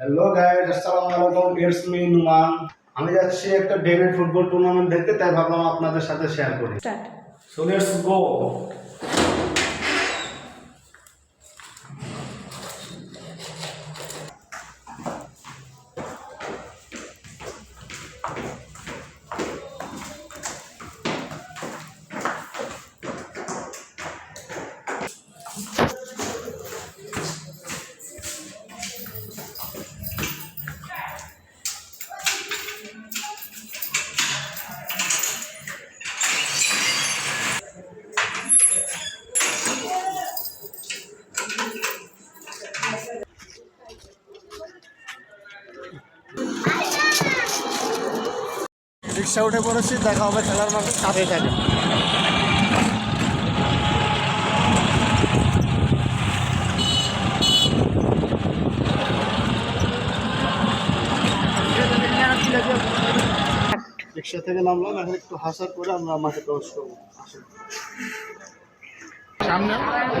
Hello guys আসসালামু আলাইকুম it's me Numan আমি যাচ্ছি একটা ডেভিড ফুটবল টুর্নামেন্ট দেখতে তাই ভাবলাম আপনাদের সাথে শেয়ার করি। Start so let's go rickshaw উঠে পড়েছি, দেখা হবে খেলার মাঠে কাছে থাকে রিক্সা থেকে নামলাম, এখন একটু হাসার করে আমরা মাঠে প্রবেশ করব। সামনে? রাজু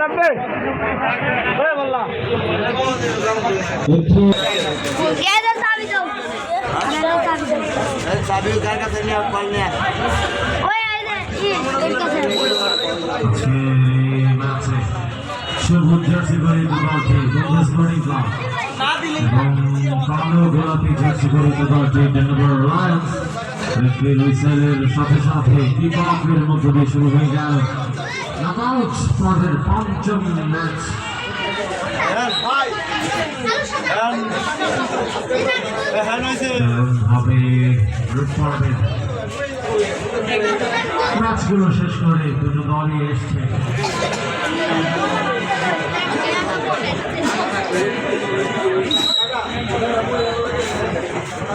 রাব্বে ওই do. চাবি কার কাছে নিয়ে কল নিয়ে সবুজ জার্সি পরে দলটি বন্ধু স্পোর্টিং ক্লাব এবং কালো গোলাপি জার্সি পরে দলটি ডেনভার লায়ন্স হুইসেলের সাথে সাথে কিকঅফের মধ্য দিয়ে শুরু হয়ে গেল। নকআউট পর্বের পঞ্চম ম্যাচ হবে গ্রুপ পর্বের ম্যাচগুলো শেষ করে দুটো দলই এসছে।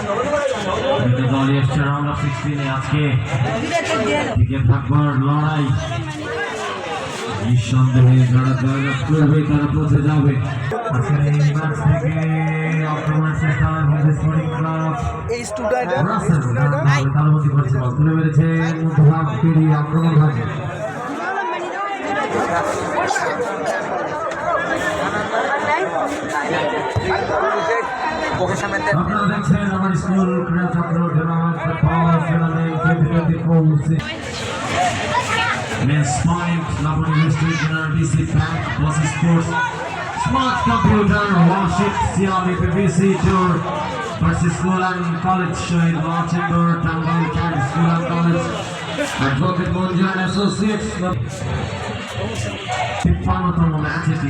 দুটো দলই এসছে রাউন্ড অফ সিক্সটিনে আজকে। টিকে থাকবার লড়াই। নিঃসন্দেহে যারা জয়লাভ করবে, তারা পৌঁছে যাবে। আজকের এই ম্যাচ থেকে পেরিয়ে আক্রমণ twenty four Men's Point, Labor University, General DC Bank, Plus Sports, Smart Computer, Worship, Xiaomi PVC Tour, versus School and College Shahid Law Chamber, Tangal Cat School and College, Advocate Monja and Associates, তিপ্পান্নতম match এটি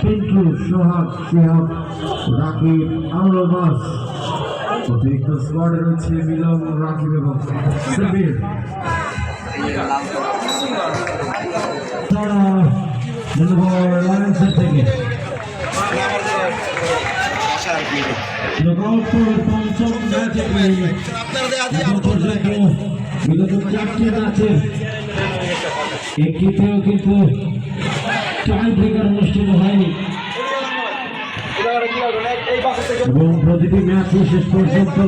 পিন্টু সোহাগ শিহাব রাকিব আলমাস অতিরিক্ত স্কোয়াডে রয়েছে মিলন রাকিব এবং সাবির একটিতেও কিন্তু breaker অনুষ্ঠিত হয়নি। এবং প্রতিটি ম্যাচই শেষ পর্যন্ত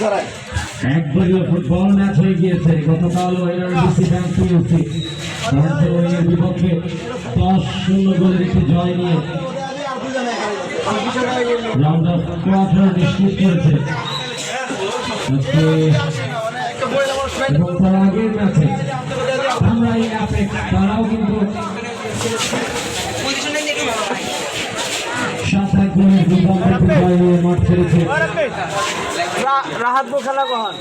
ছড়ায় ফুটবল ম্যাচ হয়ে গিয়েছে। গতকাল এনআরবিসি ব্যাংক পিএসসি এর বিপক্ষে দশ শূন্য গোলের একটি জয় নিয়ে রাউন্ড অফ কোয়ার্টার নিশ্চিত করেছে। এবং তার তারাও কিন্তু সাত এক দুর্দান্ত মাঠ ছেড়েছে। রাহাত খেলা কখন?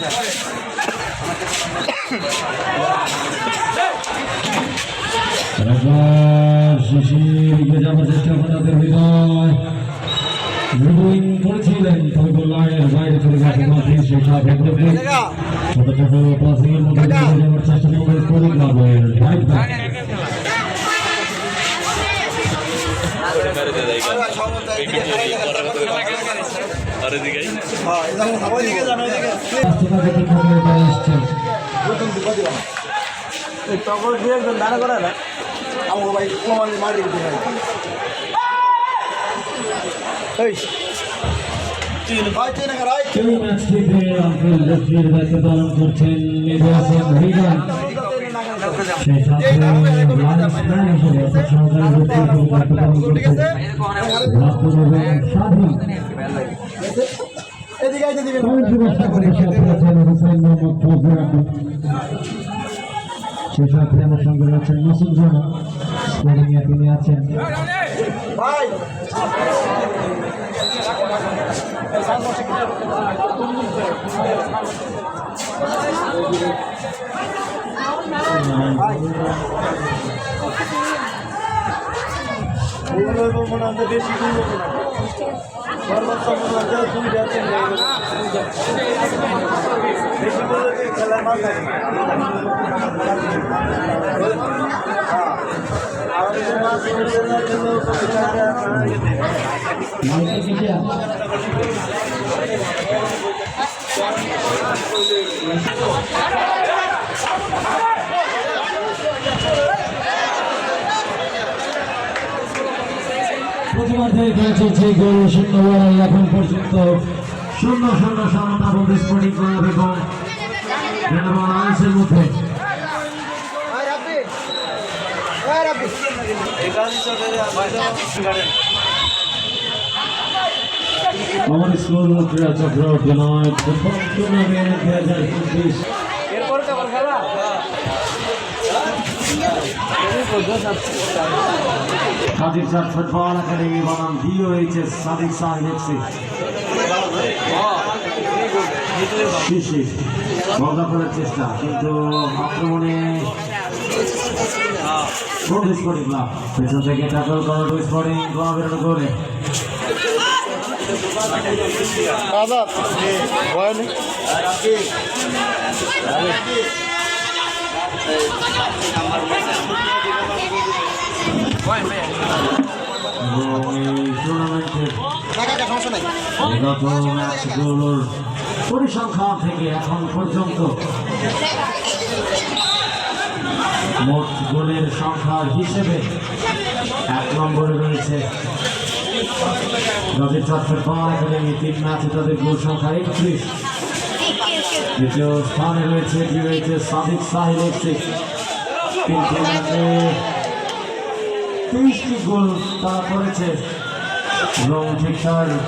একবার শিশির চেষ্টা করে তাদের হৃদয়। ড্রিবলিং করেছিলেন তবে লাইনের বাইরে চলে গেছে মাঠে সেই সাথে ছোট ছোট পাসিং এর মধ্যে যাওয়ার চেষ্টা করবে স্কোরিং ক্লাবের রাইট ব্যাক রাস্তাটা দেখে খবরে তারা এসছেন তখন দু একজন দাঁড়া করে না আমার ভাই মারি দিতে এই তিন ভাই তিন হারাই এই ম্যাচটিতে আঙ্কেল রেফারির দায়িত্ব পালন করছেন নির্বাচন হরিগান সেই সাথে লাইন্সম্যান হিসেবে অর্থাৎ সহকারী রেফারি হিসেবে দায়িত্ব পালন করছেন রাতুল এবং স্বাধীন এদিকে আইতে দিবেন কমিটি ব্যবস্থা করে সাথে আছেন হুসেন মোহাম্মদ ফজল আব্দুল সেই সাথে আমার সঙ্গে রয়েছেন মাসুদ জানা তিনি আছেন ভাই বেশি গুলো সর্বোচ্চ মনে প্রথমার্ধে খেলা চলছে গোল শূন্য লড়াই এখন পর্যন্ত। শূন্য শূন্য সমতা বলতে স্পোর্টিং ক্লাব এবং জেনারেল আইসের মধ্যে। আমার স্কুল ক্রীড়া চক্র জনয় প্রথম টুর্নামেন্ট দুই হাজার চব্বিশ এরপর কেমন খেলা? সাদিক স্যার ফুটবল একাডেমি বনাম ডিওএইচএস সাদিক সাহেব এফসি শিশি বন্ধ করার চেষ্টা কিন্তু আক্রমণে রোড স্পোর্টিং ক্লাব পেছন থেকে ট্যাকল করা রোড স্পোর্টিং ক্লাবের করে আজাদ পরিসংখ্যান থেকে এখন পর্যন্ত মোট গোলের সংখ্যার হিসেবে এক নম্বরে রয়েছে রবি চট্টর পাওয়া একাডেমি তিন ম্যাচে তাদের গোল সংখ্যা একত্রিশ। দ্বিতীয় স্থানে রয়েছে রয়েছে সাদিক সাহিল এফসি তিনটি ম্যাচে তেইশটি গোল তারা করেছে। এবং ঠিক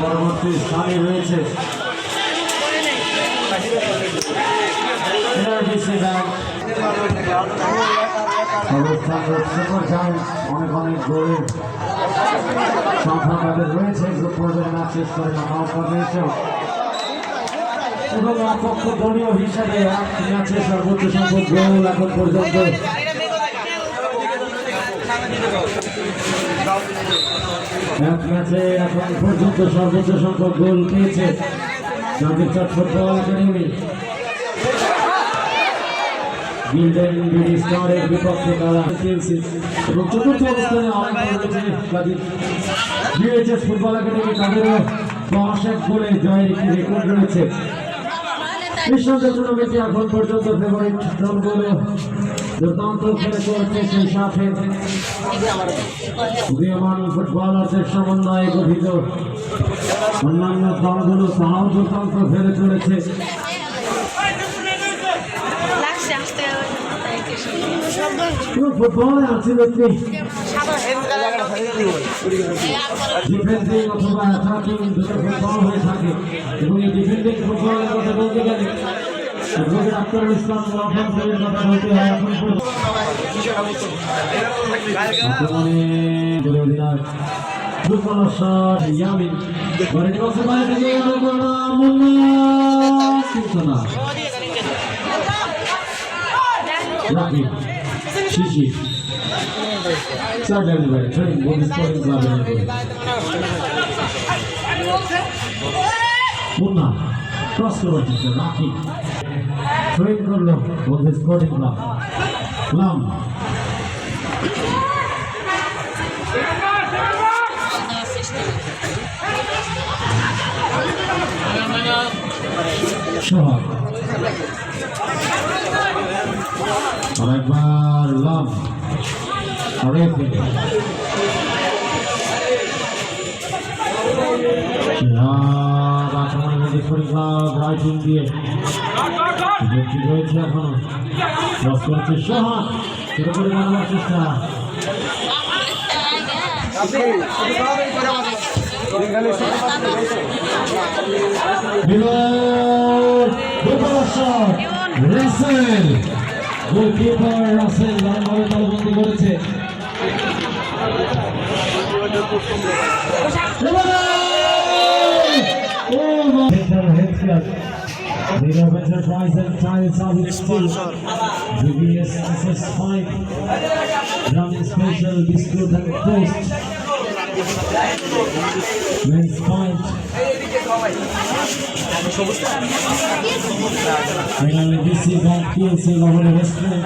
পরবর্তী স্থানে রয়েছে। অবস্থান অনেক অনেক গোলের সংখ্যা রয়েছে গ্রুপ পর্যায়ে করে আউট পর্যায়ে এবং দলীয় হিসাবে ম্যাচে সর্বোচ্চ সংখ্যক গোল এখন পর্যন্ত ম্যাচে এখন পর্যন্ত সর্বোচ্চ সংখ্যক গোল পেয়েছে চন্দ্রচট ফুটবল একাডেমি। বিপক্ষে তারা এবং চতুর্থ অবস্থানে অনেক বিএইচএস ফুটবল একাডেমি তাদেরও দশ এক গোলে জয়ের একটি রেকর্ড রয়েছে। কৃষ্ণচন্দ্র টুর্নামেন্টে এখন পর্যন্ত ফেভারিট দলগুলো দুর্দান্ত খেলে চলছে সেই সাথে উদীয়মান ফুটবলারদের সমন্বয়ে গঠিত। অন্যান্য দলগুলো তাহাও দুর্দান্ত খেলে চলেছে। ফুটবলে আলটিমেটলি ডিফেন্সিং অথবা অ্যাটাকিং দুটো ফুটবল হয়ে থাকে। এবং এই ডিফেন্ডিং ফুটবলের কথা বলতে গেলে অ্যাডভোকেট মুন্না কিন্তু চার ডেলিভারি ট্রেন বল স্পোর্টিং ক্লাবের মুন্না ক্রস করার চেষ্টা রাকিব ট্রেন করল বল স্পোর্টিং ক্লাব লাম সোহাগ আরেকবার লাভ সোহাগ আক্রমণের মধ্যে পরীক্ষা রাইটিং দিয়ে। উপস্থিত রয়েছে এখনও। ক্রস করেছে সোহাগ ছোট করে মারার চেষ্টা. গোলকিপার রাসেল তালবন্দি করেছে। The enterprise and trial service sponsor VVS SS5 running special biscuit and toast Men's point Finally, is on PLC Lavore Restaurant.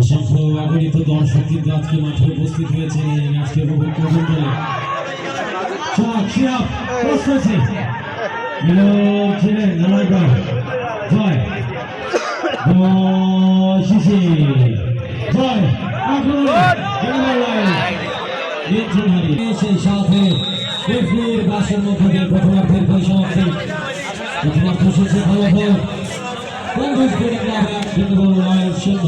অসংখ্য অগণিত দর্শক কিন্তু আজকে মাঠে উপস্থিত হয়েছে এই ম্যাচকে উপভোগ করবেন বলে ছিলেন জয় জয় সাথে রেফরির বাসের মধ্যে দিয়ে প্রথমার্ধের পরিসমাপ্তি প্রথমার্ধ শেষে ফলাফল কংগ্রেস ক্লাব এক বৃন্দবল নয় শূন্য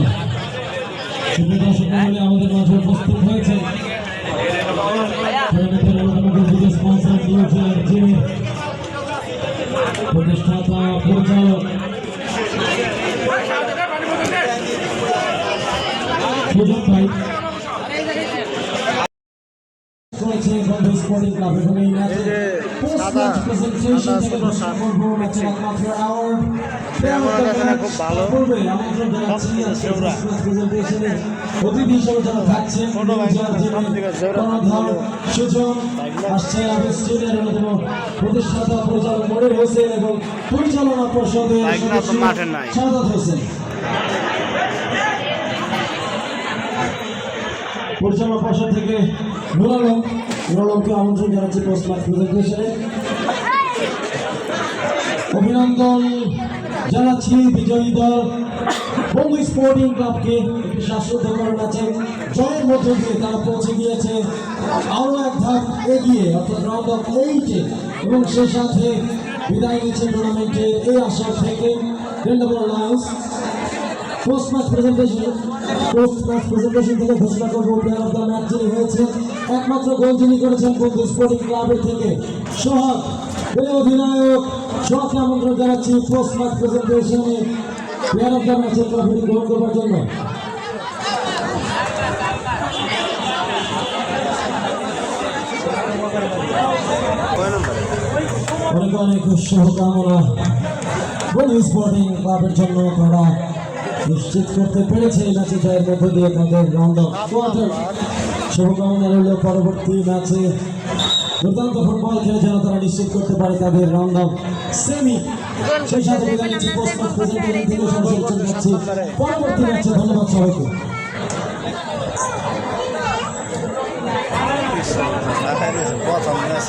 সুপ্রিয় দর্শক মণ্ডলী, আমাদের মাঝে উপস্থিত হয়েছে প্রতিষ্ঠাতা, পরিচালক। করেছে বন্ধু স্পোর্টিং ক্লাব এবং এই ম্যাচে খুব ভালো। অতিথি হিসেবে যারা থাকছেন ছোট ভাই, সুজন আসছে অন্যতম প্রতিষ্ঠাতা পরিচালক মনির হোসেন এবং পরিচালনা পর্ষদের সদস্য সাদাত হোসেন। পরিচালনা পর্ষদ থেকে নুর আলম। আমন্ত্রণ জানাচ্ছি পোস্ট ম্যাচ প্রেজেন্টেশনে অভিনন্দন জানাচ্ছি বিজয়ী দল বঙ্গ স্পোর্টিং ক্লাবকে একটি শ্বাসরুদ্ধকর ম্যাচে জয়ের মধ্য দিয়ে তারা পৌঁছে গিয়েছে। আরও এক ধাপ এগিয়ে, অর্থাৎ রাউন্ড অফ এইটে এবং সে সাথে বিদায় নিচ্ছে টুর্নামেন্টের এই আসর থেকে ডেন্ডাবল lions post match presentation post match presentation থেকে ঘোষণা করব প্লেয়ার অফ দ্য ম্যাচ যিনি হয়েছেন। একমাত্র গোল যিনি করেছেন বন্ধু স্পোর্টিং ক্লাবের থেকে। সোহাগ অধিনায়ক সোহাগকে আমন্ত্রণ জানাচ্ছি পোস্ট ম্যাচ প্রেজেন্টেশনে প্লেয়ার অফ দ্য ম্যাচের ট্রফিটি গ্রহণ করবার জন্য। অনেক অনেক শুভকামনা। বন্ধু স্পোর্টিং ক্লাবের জন্য তারা নিশ্চিত করতে পেরেছে এই ম্যাচে জয়ের মধ্য দিয়ে তাদের রাউন্ড অফ কোয়ার্টার শুভকামনা রইল পরবর্তী ম্যাচে। দুর্দান্ত ফুটবল খেলে যেন তারা নিশ্চিত করতে পারে তাদের রাউন্ড অফ সেমি সেই সাথে পরবর্তী ম্যাচে ধন্যবাদ সবাইকে। প্রথম ম্যাচ